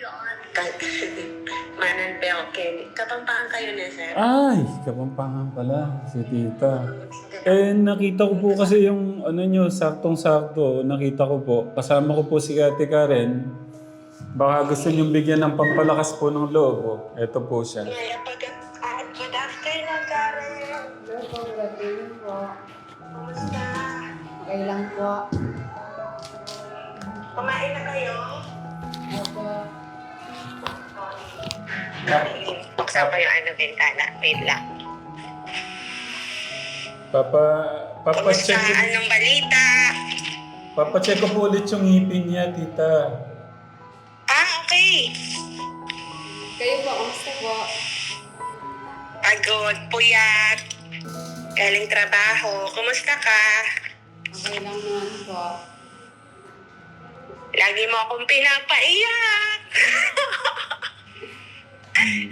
Manan Peoken. Kapampangan kayo na, sir? Ay, kapampangan pala si tita. Eh, nakita ko po kasi yung ano nyo, saktong-sakto. Nakita ko po. Kasama ko po si Ate Karen. Baka gusto nyo bigyan ng pampalakas po ng loob. Oh. Ito po siya. Pag... Ah, good afternoon, Karen. Hello po, good afternoon po. Kumusta? Okay lang po. Buksan ko yung ano, bintana. Wait lang. Papa, Kumusta? papacheck, Anong balita? papacheck ko po ulit yung ngipin niya, tita. Ah, okay. Kayo po, kamusta po? Pagod, puyat. Galing trabaho. Kumusta ka? Okay lang naman po. Lagi mo akong pinapaiyak.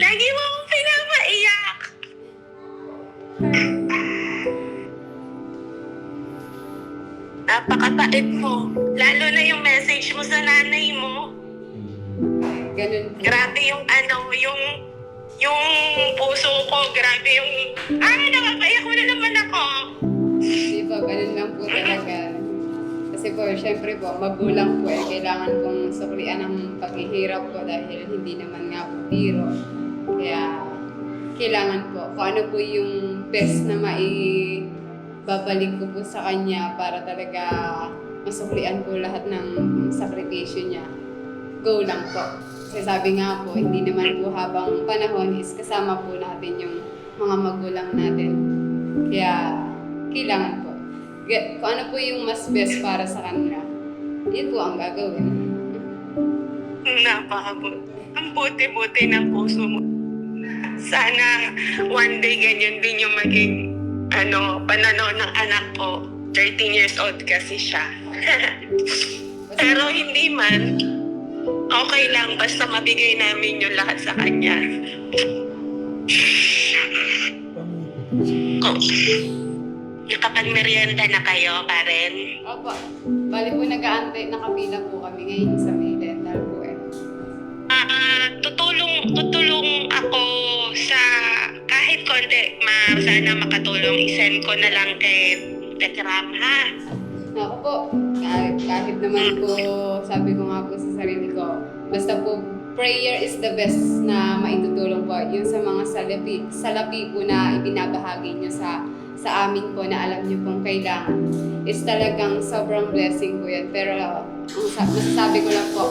Lagi mo akong pinapaiyak. Napakabait mo. Lalo na yung message mo sa nanay mo. Ganun po. Grabe yung ano, yung yung puso ko, grabe yung... Ah, nakapaiyak mo na naman ako. Hindi po, ganun lang po talaga. Kasi po, syempre po, magulang po eh. Kailangan kong suklian ang paghihirap ko dahil hindi naman nga po biro. Kaya, kailangan po, kung ano po yung best na maibabalik ko po sa kanya para talaga masuklian ko lahat ng sakripisyo niya. Go lang po. Kasi sabi nga po, hindi naman po habang panahon is kasama po natin yung mga magulang natin. Kaya, kailangan po. Kung ano po yung mas best para sa kanila, yun po ang gagawin. Napakabut. Ang buti-buti ng puso mo. Sana one day ganyan din yung maging ano, pananaw ng anak ko. 13 years old kasi siya. Pero hindi man, okay lang basta mabigay namin yung lahat sa kanya. Oh. Nakapag-merienda na kayo, Karen? Opo. Bali po nag-aantay, nakapila po kami ngayon sa may dental po eh. Ah, tutulong tutulong ako sa kahit konti, ma sana makatulong i-send ko na lang kay Tekram ha. Ako po, kahit, kahit naman po, sabi ko nga po sa sarili ko, basta po, prayer is the best na maitutulong po. Yung sa mga salapi, salapi po na ibinabahagi nyo sa sa amin po na alam nyo pong kailangan is talagang sobrang blessing po yan. Pero ang sa- masasabi ko lang po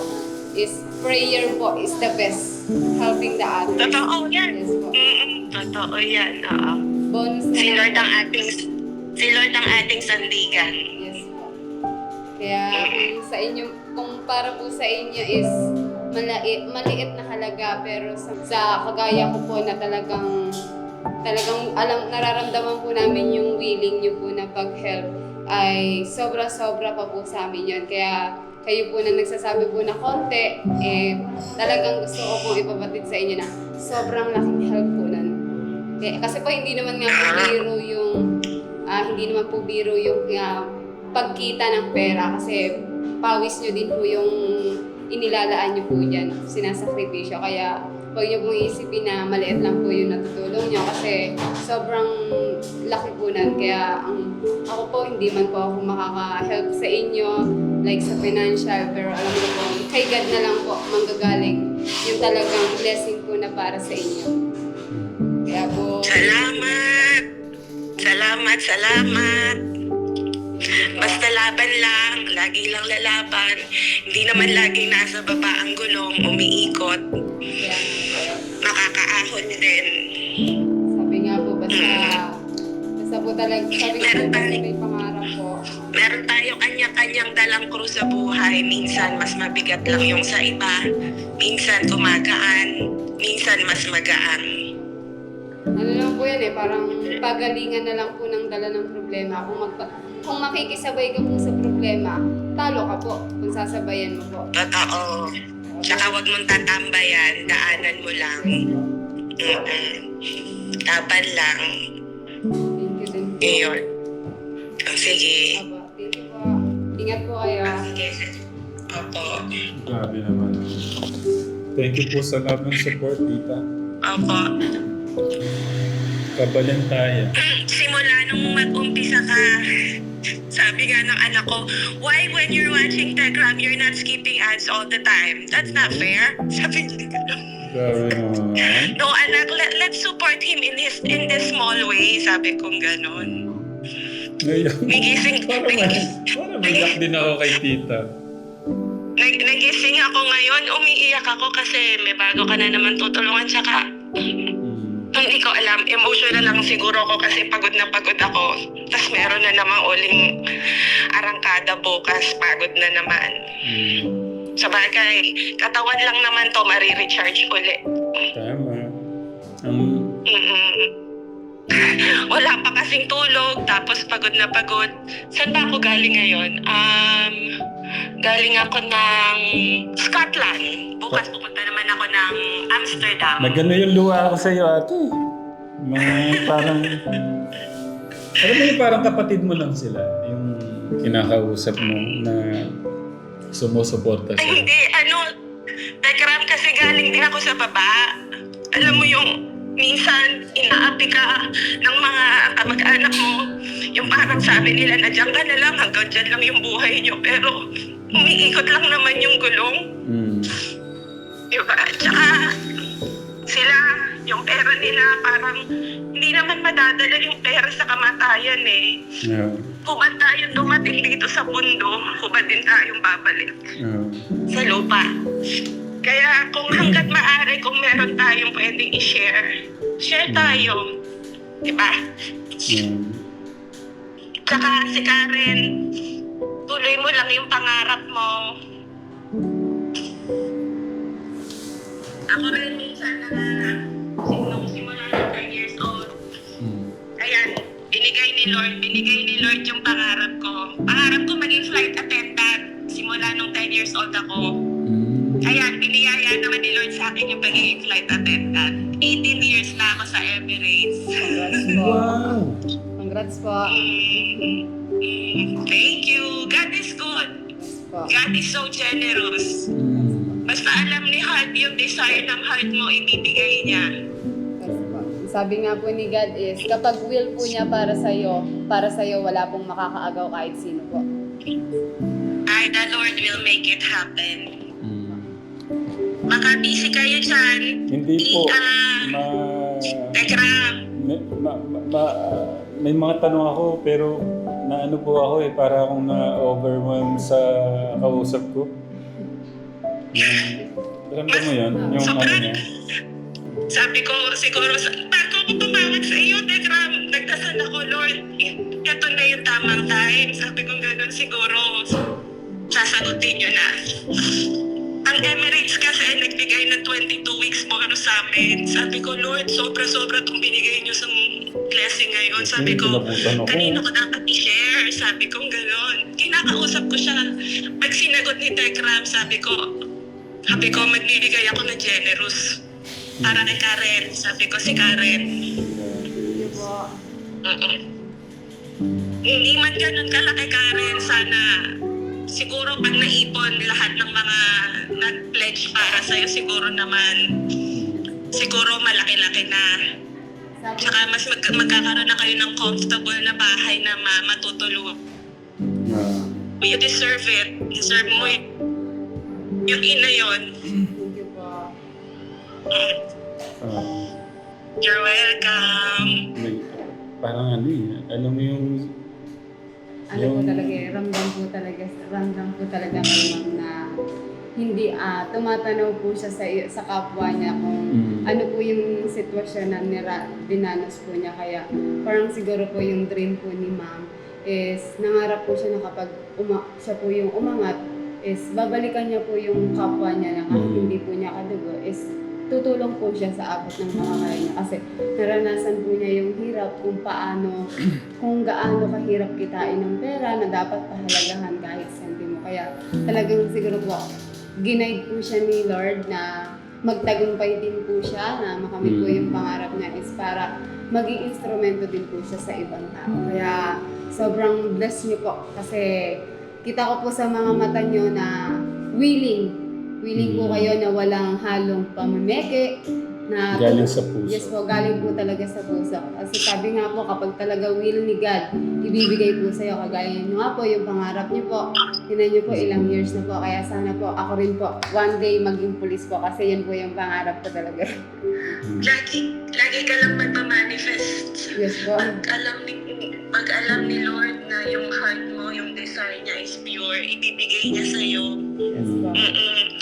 is prayer po is the best helping the others. Totoo yan. Yes po. Totoo yan. Oo. Bonus na Si Lord ang ating si Lord ang ating sandigan. Yes po. Kaya kung sa inyo, kung para po sa inyo is malait, maliit na halaga pero sa, sa kagaya ko po na talagang talagang alam nararamdaman po namin yung willing niyo po na pag-help ay sobra-sobra pa po sa amin yun. Kaya kayo po na nagsasabi po na konti, eh, talagang gusto ko pong ipabatid sa inyo na sobrang laking help po nun. Eh, kasi po hindi naman nga po biro yung ah, hindi naman po biro yung ah, pagkita ng pera kasi pawis nyo din po yung inilalaan nyo po dyan, sinasakripisyo. Kaya huwag nyo pong isipin na maliit lang po yung natutulong nyo kasi sobrang laki po nun. Kaya ang, ako po, hindi man po ako makaka-help sa inyo like sa financial pero alam ko po, kay God na lang po manggagaling yung talagang blessing po na para sa inyo. Kaya po, Salamat. Salamat, salamat. Basta laban lang, lagi lang lalaban. Hindi naman laging nasa baba ang gulong, umiikot. kaya, Makakaahon din. sabi nga po, basta, basta po talaga, sabi nga po, basta may pangarap po. Meron tayo kanya-kanyang dalang krus sa buhay. Minsan mas mabigat lang yung sa iba. Minsan kumagaan. Minsan mas magaan. Ano lang po yan eh, parang pagalingan na lang po ng dala ng problema. Kung, magpa, kung makikisabay ka po sa problema, talo ka po kung sasabayan mo po. Totoo. Tsaka huwag mong tatambayan. Daanan mo lang. Mm-mm. Tapan lang. Iyon. O, sige. Ingat po kayo. Sige. Opo. Grabe naman. Thank you po sa love and support, tita. Opo. Kabalintaya. Simula nung mag-umpisa ka, sabi nga ng anak ko, why when you're watching Telegram, you're not skipping ads all the time? That's not fair. Sabi niya. No, anak, let, let's support him in his in this small way. Sabi kong Nagising, parang may, parang may yak din ako kay tita. nag, nagising ako ngayon, umiiyak ako kasi may bago ka na naman tutulungan. Tsaka. Hindi ko alam, emotional lang siguro ako kasi pagod na pagod ako. Tapos meron na namang uling arangkada bukas, pagod na naman. Mm. Sa bagay, katawan lang naman to, marirecharge uli. Tama. Mm-mm. Wala pa kasing tulog, tapos pagod na pagod. Saan ba ako galing ngayon? Um, galing ako ng Scotland. Bukas pupunta naman ako ng Amsterdam. nagano yung luha ko sa iyo, ate. Mga parang... Alam mo yung parang kapatid mo lang sila. Yung kinakausap mo na sumusuporta Ay, sa'yo. hindi. Ano, Tekram kasi galing din ako sa baba. Alam mo yung minsan inaapi ka ng mga kamag-anak mo. Yung parang sabi nila na dyan ka na lang, hanggang dyan lang yung buhay nyo. Pero umiikot lang naman yung gulong. Mm. Diba? Tsaka sila, yung pera nila parang hindi naman madadala yung pera sa kamatayan eh. Yeah. Hubad tayong dumating dito sa mundo, hubad din tayong babalik Yeah. sa lupa. Kaya kung hanggat maaari, kung meron tayong pwedeng i-share, share tayo. Diba? Yeah. Tsaka si Karen, tuloy mo lang yung pangarap mo. Ako rin minsan na nung simula ng 10 years old, Mm. ayan, binigay ni Lord, binigay ni Lord yung pangarap ko. Pangarap ko maging flight attendant simula nung 10 years old ako. Ayan, biniyaya naman ni Lord sa akin yung pagiging flight attendant. 18 years na ako sa Emirates. Congrats po. Wow! Congrats po. Mm, thank you. God is good. God is so generous. Mm. Basta alam ni heart yung desire ng heart mo, ibibigay niya. Sabi nga po ni God is, kapag will po niya para sa'yo, para sa'yo wala pong makakaagaw kahit sino po. Ay, the Lord will make it happen. Baka busy kayo dyan. Hindi po. Ah, Ma... Tekram. May, ma, ma, ma- may mga tanong ako pero naano po ako eh para akong na-overwhelm sa kausap ko. Yung, ramdam mo yun? Yung ano niya? Sabi ko, siguro, bago ako tumawag sa iyo, Tekram, nagdasal ako, Lord, ito na yung tamang time. Sabi ko gano'n, siguro, sasagutin nyo na. Ang Emirates kasi nagbigay ng 22 weeks bonus sa amin. Sabi ko, Lord, sobra-sobra itong binigay nyo sa blessing ngayon. Sabi ko, kanino ko dapat i-share? Sabi ko, gano'n. Kinakausap ko siya. Pag sinagot ni Tekram, sabi ko, sabi ko, magbibigay ako ng generous. Para kay Karen. Sabi ko, si Karen. Po. Mm-mm. Hindi man ganun kalaki, Karen. Sana siguro pag naipon lahat ng mga nag-pledge para sa'yo, siguro naman, siguro malaki-laki na. Tsaka mas mag- magkakaroon na kayo ng comfortable na bahay na ma- matutulungan. Ah. You deserve it. Deserve mo y- yung ina yon. thank you. Ah. You're welcome. may, parang ano eh. Alam mo yung... Ano po talaga eh, ramdam po talaga, ramdam po talaga kay ma'am na hindi ah tumatanaw po siya sa sa kapwa niya kung Mm. ano po yung sitwasyon na nira, dinanas po niya. Kaya parang siguro po yung dream po ni ma'am is nangarap po siya na kapag uma, siya po yung umangat is babalikan niya po yung kapwa niya na Mm. hindi po niya kadugo is tutulong po siya sa abot ng mga kaya niya. Kasi naranasan po niya yung hirap kung paano, kung gaano kahirap kitain ng pera na dapat pahalagahan kahit sentimo. Kaya talagang siguro po, ginaid po siya ni Lord na magtagumpay din po siya na makamit po Mm. yung pangarap niya is para maging instrumento din po siya sa ibang tao. Kaya sobrang bless niyo po kasi kita ko po sa mga mata niyo na willing willing po kayo na walang halong pamameke, na Galing sa puso. Yes po, galing po talaga sa puso. Kasi sabi nga po, kapag talaga will ni God, ibibigay po sa'yo. Kagaya nyo nga po, yung pangarap nyo po. Tinan nyo po, ilang years na po. Kaya sana po, ako rin po, one day maging police po. Kasi yun po yung pangarap ko talaga. Lagi, lagi ka lang magpa-manifest. yes po. Pag alam ni pag alam ni Lord na yung heart mo, yung desire niya is pure, ibibigay niya sa'yo. Yes po. Mm-mm.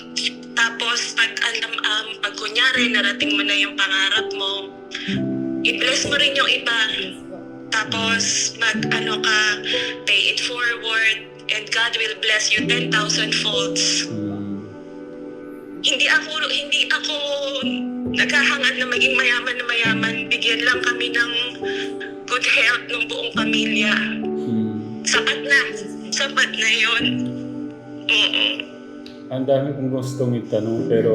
Tapos, pag alam, um, pag kunyari, narating mo na yung pangarap mo, i-bless mo rin yung iba. Tapos, mag, ano ka, pay it forward, and God will bless you 10,000 folds. Hindi ako, hindi ako naghahangad na maging mayaman na mayaman. Bigyan lang kami ng good health ng buong pamilya. Mm. Sapat na. Sapat na yun. Oo. Ang dami kong gustong itanong pero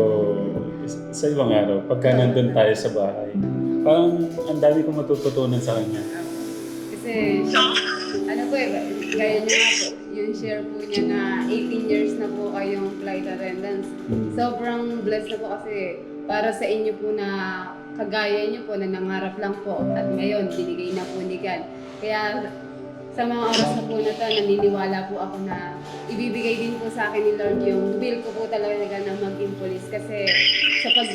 sa ibang araw, pagka nandun tayo sa bahay, parang ang dami kong matututunan sa kanya. Kasi, ano po eh, gaya niya nga po, yung share po niya na 18 years na po kayong flight attendants. Mm. Sobrang blessed na po kasi para sa inyo po na kagaya niyo po na nangarap lang po at ngayon binigay na po ni God. Kaya sa mga oras na po na to, naniniwala po ako na ibibigay din po sa akin ni Lord yung will ko po talaga na maging police kasi sa pag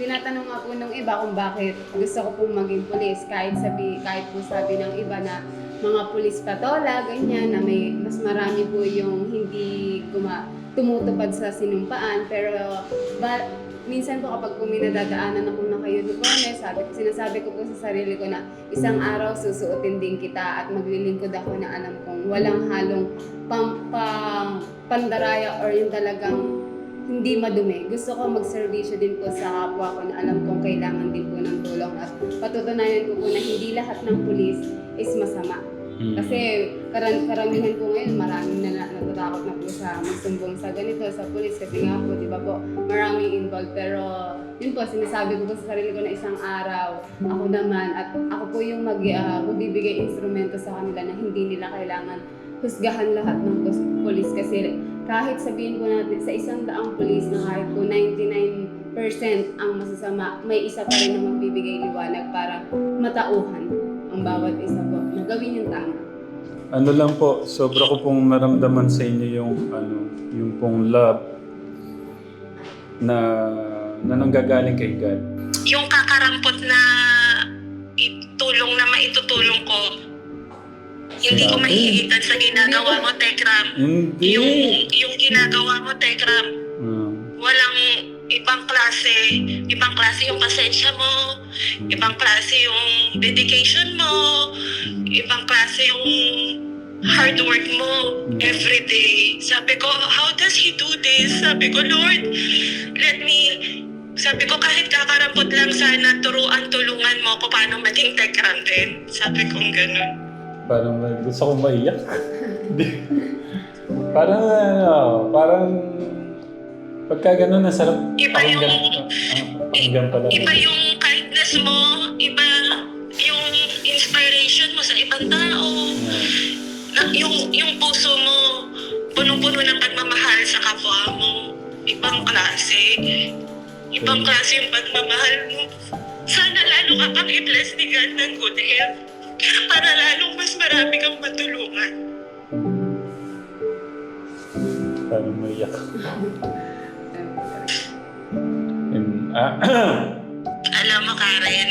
tinatanong nga po ng iba kung bakit gusto ko pong maging police kahit sabi kahit po sabi ng iba na mga pulis patola, ganyan, na may mas marami po yung hindi guma, tumutupad sa sinumpaan. Pero ba, minsan po kapag po may nadadaanan ako na kayo uniforme, sabi, sinasabi ko po sa sarili ko na isang araw susuotin din kita at maglilingkod ako na alam kong walang halong pam, pam, or yung talagang hindi madumi. Gusto ko magserbisyo din po sa kapwa ko na alam kong kailangan din po ng tulong at patutunayan ko po na hindi lahat ng pulis is masama. Mm. Kasi karan karamihan po ngayon, maraming na natatakot na po sa magsumbong sa ganito, sa pulis. Kasi nga po, di ba po, maraming involved. Pero yun po, sinasabi ko po sa sarili ko na isang araw, ako naman, at ako po yung mag, uh, magbibigay instrumento sa kanila na hindi nila kailangan husgahan lahat ng pulis. Kasi kahit sabihin po natin sa isang daang pulis na kahit po 99% ang masasama, may isa pa rin na magbibigay liwanag para matauhan ang bawat isa po na gawin yung tama. Ano lang po, sobra ko pong maramdaman sa inyo yung ano, yung pong love na na nanggagaling kay God. yung kakarampot na itulong na maitutulong ko, hindi ko Grabe. mahihigitan sa ginagawa mo, Tekram. Hindi. Yung, yung ginagawa mo, Tekram, ibang klase. Ibang klase yung pasensya mo, ibang klase yung dedication mo, ibang klase yung hard work mo every day. Sabi ko, how does he do this? Sabi ko, Lord, let me, sabi ko, kahit kakarampot lang sana, turuan, tulungan mo ko paano maging tekram din. Sabi ko, ganun. parang gusto kong maiyak. Parang ano, parang pagka ganun, nasarap. Iba yung- pakinggan- ah, pala. Iba yung kindness mo, iba yung inspiration mo sa ibang tao. Na yung yung puso mo punong-puno ng pagmamahal sa kapwa mo. Ibang klase. Ibang klase yung pagmamahal mo. Sana lalo ka pang i-bless ni God ng good health para lalong mas marami kang matulungan. parang maiyak. Alam mo, Karen,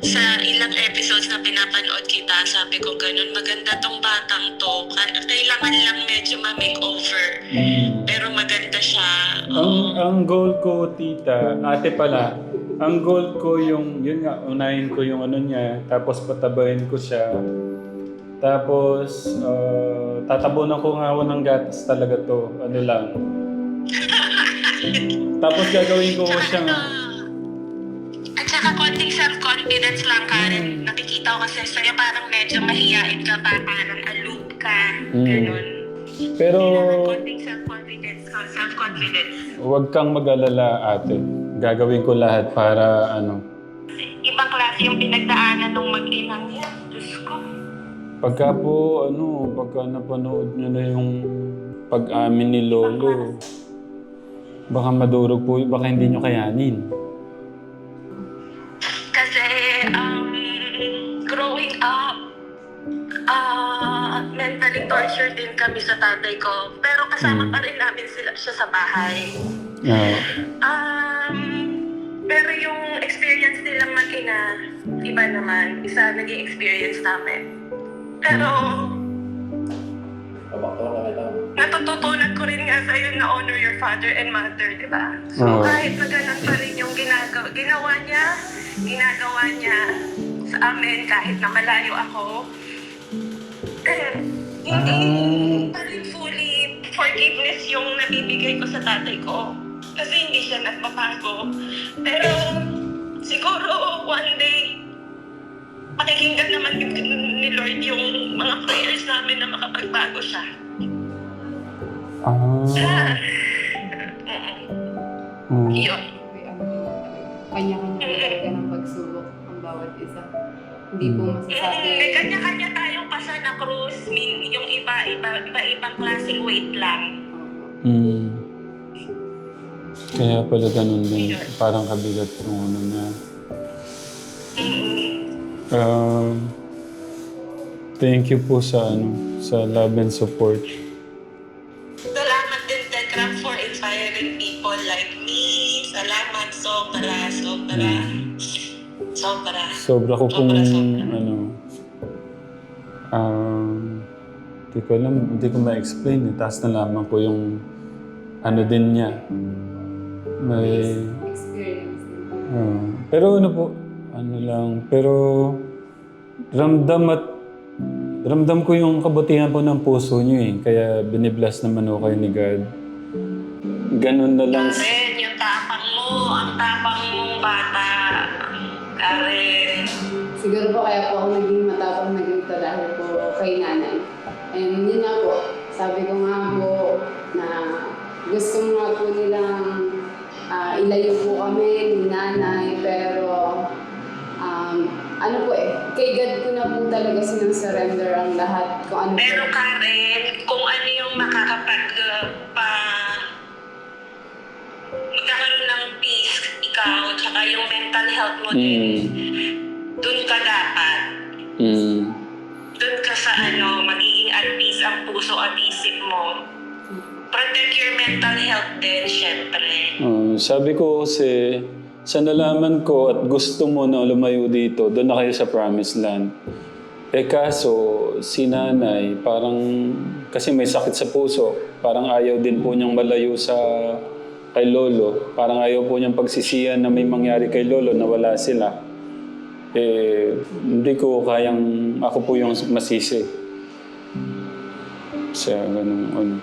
sa ilang episodes na pinapanood kita, sabi ko ganun, maganda tong batang to. Ka- Kailangan lang medyo ma-makeover. mm, Pero maganda siya. ang, ang goal ko, tita, ate pala, ang goal ko yung, yun nga, unahin ko yung ano niya, tapos patabahin ko siya. Tapos, uh, tatabunan ko nga ako ng gatas talaga to. Ano lang. Tapos gagawin ko siyang... At saka konting self-confidence lang, Karen. Nakikita ko kasi sa'yo parang medyo mahihain ka pa, parang aloof ka, Mm. ganun. Pero Kailangan konting self-confidence ka, self-confidence. huwag kang mag-alala ate. Gagawin ko lahat para ano. Ibang klase yung pinagdaanan ng mag-inang yan. Diyos ko. Pagka po, ano, pagka napanood nyo na yung pag-amin ni Lolo, Baka madurog po, baka hindi nyo kayanin. Kasi, um, growing up, ah mentally tortured din kami sa tatay ko. Pero kasama Mm. pa rin namin sila siya sa bahay. Ah, Um, pero yung experience nilang mag-ina, iba naman. Isa naging experience namin. Pero, natututunan ko rin nga sa'yo na honor your father and mother, di ba? So, Oo. kahit na ganun pa rin yung ginagawa, ginawa niya, ginagawa niya sa amin kahit na malayo ako, eh, hindi pa rin fully forgiveness yung nabibigay ko sa tatay ko. Kasi hindi siya nagbabago. Pero siguro one day, pakikinggan naman ni Lord yung mga prayers namin na makapagbago siya. ah, Ah, mm. yun. Ano. Kanya-kanya talaga ng pagsubok ang bawat isa. Hindi po masasabi. Mm, may kanya-kanya tayong pasa na cruise. Min, yung iba, iba, iba-ibang klaseng weight lang. Mm. Kaya pala ganun din. Parang kabigat yung ano niya. Mm. Um, thank you po sa ano, sa love and support. Salamat din, Tekram, for inspiring people like me. Salamat, sobra, sobra. Sobra. Sobra ko pong Sobra, sobra. ano, um, hindi ko alam, hindi ko ma-explain eh. Tapos nalaman ko yung ano din niya. May, Experience ah, pero ano po, ano lang, pero ramdam at ramdam ko yung kabutihan po ng puso niyo eh. Kaya binibless naman ako kayo ni God. Ganun na lang. Karen, yung tapang mo, ang tapang mong bata. Karen. Siguro po kaya po ako naging matapang na ganito dahil po kay nanay. And yun nga po, sabi ko nga po na gusto nga po nilang ah, ilayo po kami ano po eh, kay God ko na po talaga sinusurrender ang lahat kung ano Pero po. Karen, kung ano yung makakapag uh, pa magkakaroon ng peace ikaw, tsaka yung mental health mo din, Mm. dun ka dapat. Mm. Dun ka sa ano, magiging at peace ang puso at isip mo. Protect your mental health din, syempre. Oh, sabi ko kasi, sa nalaman ko at gusto mo na lumayo dito, doon na kayo sa Promised Land. Eh kaso, si nanay, parang, kasi may sakit sa puso, parang ayaw din po niyang malayo sa kay Lolo. Parang ayaw po niyang pagsisiyan na may mangyari kay Lolo na wala sila. Eh, hindi ko kayang, ako po yung masisi. Sa ganun, ano.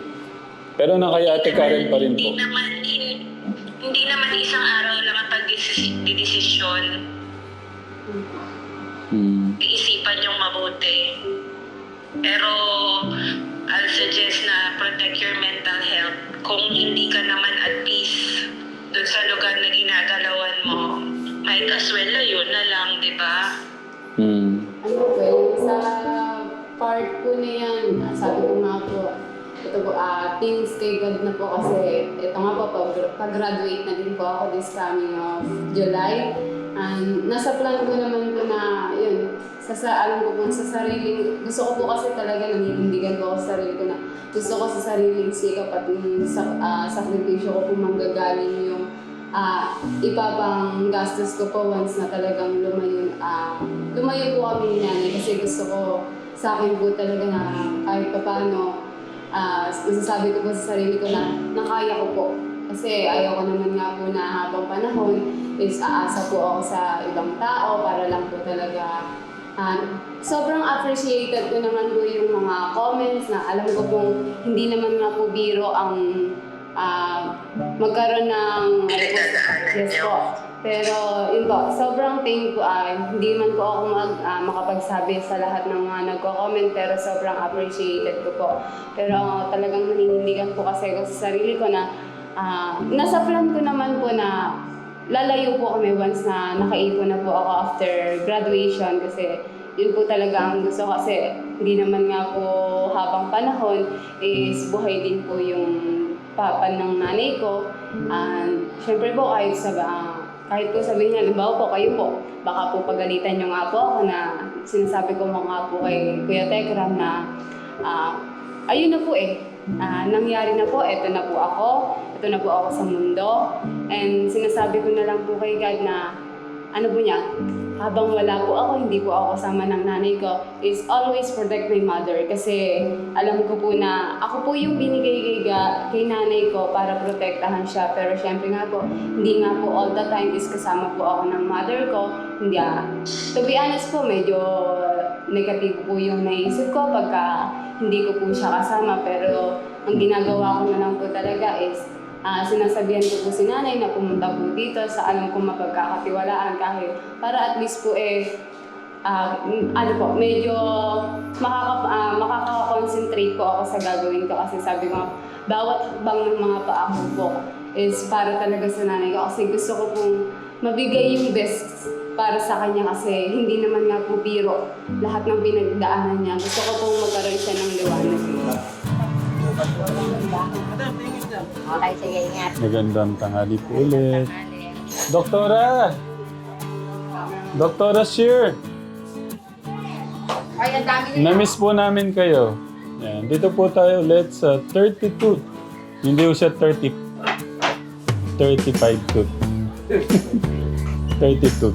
Pero nakayate ka rin pa rin Hindi po. naman, hin- hindi naman isang araw pagdesisyon. Hmm. Iisipan yung mabuti. Pero I'll suggest na protect your mental health. Kung hindi ka naman at peace dun sa lugar na ginagalawan mo, might as well layo na lang, di ba? Hmm. Ano yung sa part po na yan, sabi ko nga po, ito po, ah, thanks kay God na po kasi ito nga po, pag- pag-graduate na din po ako this coming of July. And nasa plan ko naman po na, yun, sa, sa alam ko po sa sariling, gusto ko po kasi talaga naninindigan ako sa sarili ko na gusto ko sa sariling sikap at yung sa, ah, sakripisyo ko po manggagaling yung ah ipapang gastos ko po once na talagang lumayo, ah lumayo po kami ni kasi gusto ko sa akin po talaga na kahit pa paano, ah masasabi ko po sa sarili ko na nakaya ko po. Kasi ayaw ko naman nga po na habang panahon is aasa po ako sa ibang tao para lang po talaga ah, sobrang appreciated ko naman po yung mga comments na alam ko pong hindi naman nga po biro ang ah, magkaroon ng Pinagdadaanan yes po. Pero yun po, sobrang thank po. ah, hindi man po ako mag, ah, makapagsabi sa lahat ng mga nagko-comment pero sobrang appreciated ko po. Pero ah, talagang naninindigan po kasi ako sa sarili ko na ah, nasa plan ko naman po na lalayo po kami once na nakaipon na po ako after graduation kasi yun po talaga ang gusto kasi hindi naman nga po habang panahon is buhay din po yung papa ng nanay ko And syempre po kahit sa ah, kahit po sabihin niya, halimbawa po kayo po, baka po pagalitan niyo nga po ako na sinasabi ko mga po kay Kuya Tekram na ah, ayun na po eh, Ah, nangyari na po, eto na po ako, eto na po ako sa mundo. And sinasabi ko na lang po kay God na ano po niya, habang wala po ako, hindi po ako kasama ng nanay ko, is always protect my mother. Kasi alam ko po na ako po yung binigay kay, kay nanay ko para protektahan siya. Pero syempre nga po, hindi nga po all the time is kasama po ako ng mother ko. Hindi ah. To be honest po, medyo negative po yung naisip ko pagka hindi ko po siya kasama. Pero ang ginagawa ko na lang po talaga is Ah, sinasabihan ko po si nanay na pumunta po dito sa alam kong mapagkakatiwalaan kahit para at least po eh mm, ano po, medyo makaka, ah, makaka-concentrate po ako sa gagawin ko kasi sabi ko, bawat hakbang ng mga paa ko po is para talaga sa nanay ko kasi gusto ko pong mabigay yung best para sa kanya kasi hindi naman nga po biro lahat ng pinagdaanan niya. Gusto ko pong magkaroon siya ng liwanag. Okay, sige, ingat. Magandang tanghali po ulit. Doktora! Doktora Shear! Ay, ang dami nila. Namiss po namin kayo. Yan. Dito po tayo ulit sa 32. Hindi po siya 30. 35 to. 32.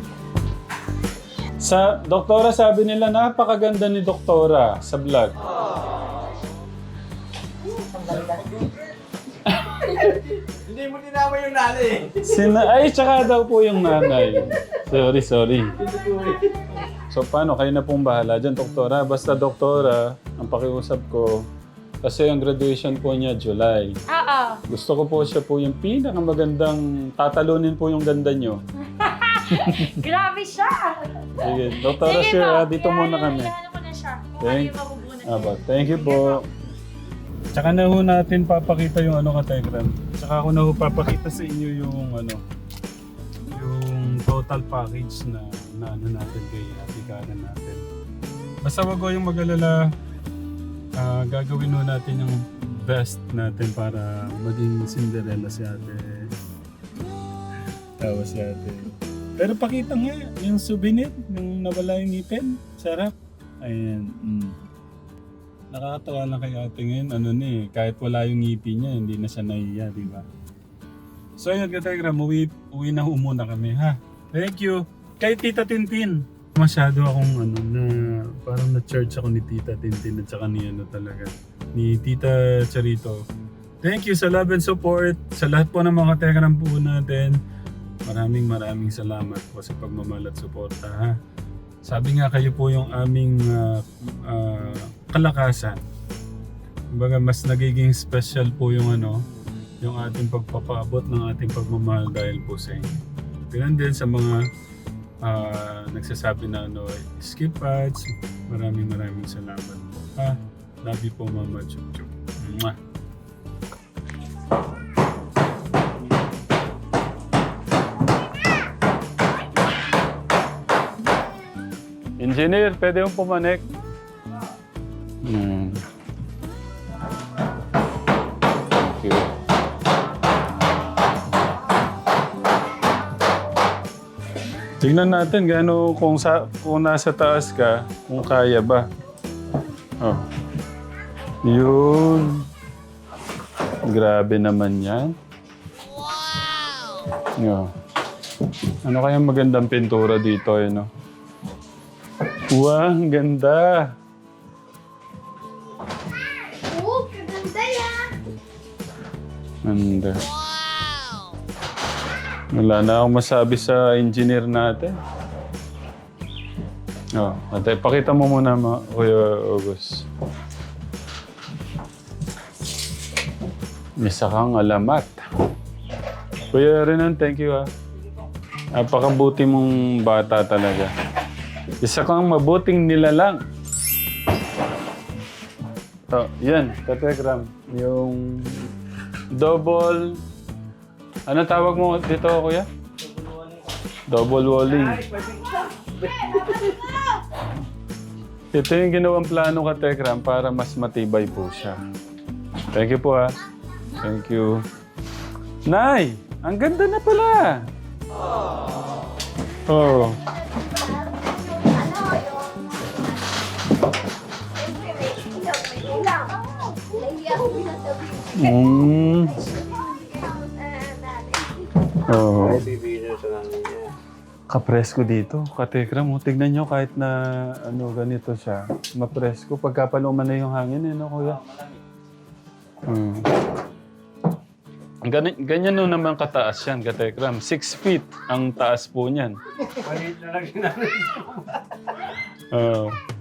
Sa doktora sabi nila napakaganda ni doktora sa vlog. Hindi mo tinama yung nanay eh. Sina ay tsaka daw po yung nanay. Sorry, sorry. So paano kayo na pong bahala dyan, doktora? Basta doktora, ang pakiusap ko, kasi ang graduation po niya July. Oo. Gusto ko po siya po yung pinakamagandang tatalunin po yung ganda niyo. Grabe siya. Sige, doktora Sige Sir, po. ah, dito Kaya muna ano, kami. Ano ko na siya. Kung Thank- ano yung mabubunan Aba, thank you po. Tsaka na ho natin papakita yung ano ka Telegram. Tsaka ako na ho papakita sa inyo yung ano yung total package na na ano natin kay Ate Karen natin. Basta wag ko yung mag-alala. Ah, gagawin ho natin yung best natin para maging Cinderella si Ate. Tawa si Ate. Pero pakita nga yung souvenir, yung nawala yung ngipin. Sarap. Ayan. Mm. Nakakatawa lang kay ate ngayon, ano ni, eh, kahit wala yung ngipin niya, hindi na siya nahiya, di ba? So yun, Kategram, uwi, uwi na ho muna kami, ha? Thank you. Kay Tita Tintin. Masyado akong ano, na parang na-charge ako ni Tita Tintin at saka ni ano talaga, ni Tita Charito. Thank you sa love and support. Sa lahat po ng mga Kategram po natin. Maraming maraming salamat po sa pagmamahal at suporta, ha? Sabi nga kayo po yung aming ah, ah, kalakasan. Kumbaga mas nagiging special po yung ano, yung ating pagpapaabot ng ating pagmamahal dahil po sa inyo. Ganun din sa mga ah, nagsasabi na ano, skip ads. Maraming maraming salamat po. Ha? Love you po Mama Chup Chup. Mwah. Engineer, pwede yung pumanik? You. Tingnan natin gaano kung sa kung nasa taas ka, kung kaya ba. Oh. Yun. Grabe naman 'yan. Wow. Ano kaya magandang pintura dito, eh, no? Wow, ang ganda. Ganda. Wala na akong masabi sa engineer natin. Oh, ate, pakita mo muna, ma Kuya August. Isa kang alamat. Kuya Renan, thank you ah. Napakabuti mong bata talaga. Isa kang mabuting nilalang. Oh, yan, Kategram. Yung double... Ano tawag mo dito, kuya? Double walling. Ito yung ginawang plano ka, Tekram, para mas matibay po siya. Thank you po, ha. Thank you. Nay, ang ganda na pala. Oh. Mm. Oh. Bibigyan sa niya. Kapresko dito. Katekram mo. Tignan nyo kahit na ano ganito siya. Mapresko. Pagkapaluman na yung hangin eh, no kuya? Hmm. Ganyan, ganyan no naman kataas yan, Katekram. Six feet ang taas po niyan. Maliit na lang yung. Oo.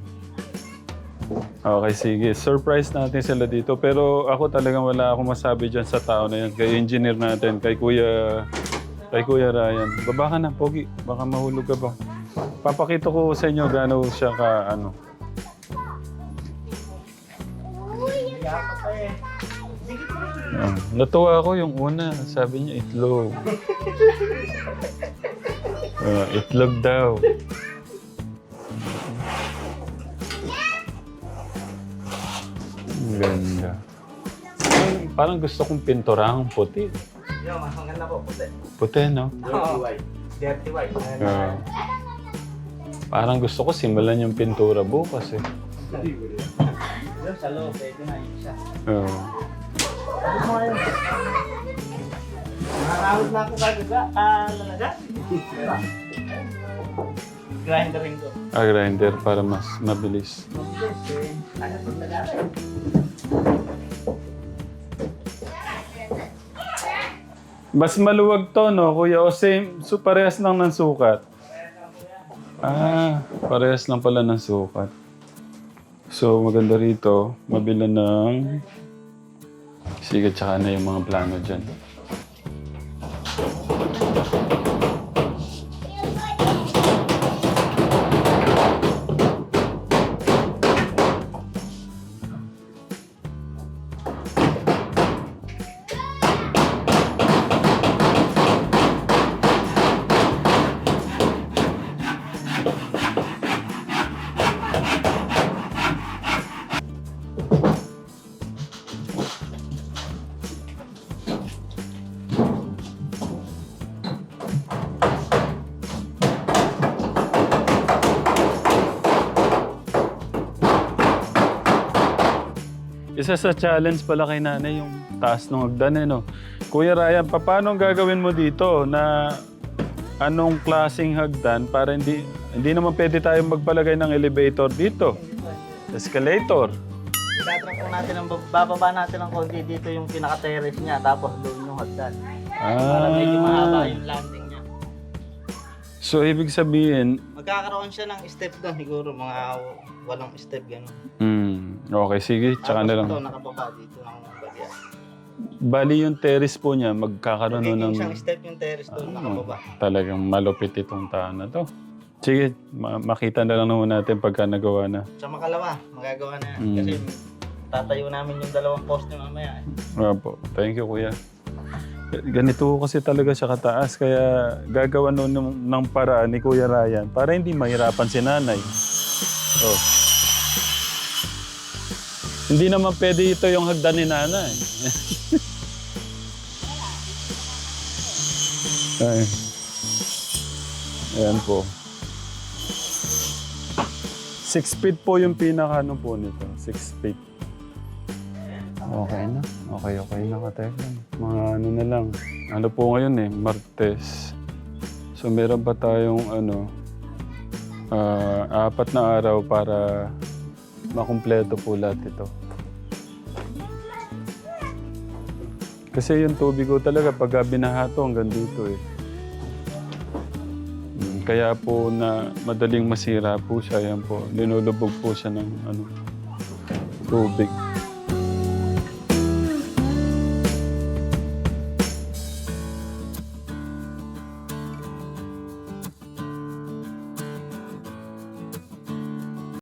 Okay, sige. Surprise natin sila dito. Pero ako talagang wala akong masabi dyan sa tao na yan. Kay engineer natin, kay Kuya... Kay Kuya Ryan. Baba ka na, Pogi. Baka mahulog ka ba. Papakita ko sa inyo gaano siya ka, ano. Ah, natuwa ako yung una. Sabi niya, itlog. Ah, itlog daw. Ang ganda. Parang- Parang gusto kong pinturahang puti. Yo, mas maganda po. Puti. Puti, no? Dirty white. Dirty white. Ah. parang gusto ko simulan yung pintura bukas eh. Sa loob, pwede na yun siya. Ah. Nakakahod na ako kagaga. Ah, lalaga. Grinder rin ko. Ah, grinder para mas mabilis. Ano pag nag Mas maluwag to, no, kuya? O same, so parehas lang ng sukat? Ah, parehas lang pala ng sukat. So, maganda rito, mabila ng... Sige, tsaka na yung mga plano dyan. Isa sa challenge pala kay nanay yung taas ng hagdan eh, no? Kuya Ryan, pa- paano ang gagawin mo dito na anong klaseng hagdan para hindi hindi naman pwede tayo magpalagay ng elevator dito? Escalator. Tatrang po natin ang bababa natin ng konti dito yung pinaka-terrace niya tapos doon yung hagdan. Para medyo mahaba Ah. yung landing niya. So, ibig sabihin, Magkakaroon siya ng step doon siguro mga walang step ganun. hmm, okay, sige, tsaka na lang. ito nakababa dito ng bagya. Bali yung terrace po niya, magkakaroon Magiging ng... isang step yung terrace doon nakababa. Talagang malupit itong taan na to. Sige, ma- makita na lang naman natin pagka nagawa na. Sa makalawa, magagawa na yan. Mm. Kasi tatayo namin yung dalawang poste mamaya. eh. Opo. Thank you, kuya. Ganito kasi talaga siya kataas. Kaya gagawa nun ng, ng paraan ni Kuya Ryan para hindi mahirapan si nanay. Oh. Hindi naman pwede ito yung hagdan ni nanay. Ay. Ayan po. Six feet po yung pinaka ano po nito. Six feet. Okay na. Okay, okay na katekram. Mga ano na lang. Ano po ngayon eh, Martes. So meron pa tayong ano, ah, apat na araw para makumpleto po lahat ito. Kasi yung tubig ko talaga pag binahato hanggang dito eh. Mm, Kaya po na madaling masira po siya. Yan po. Linulubog po siya ng ano, tubig.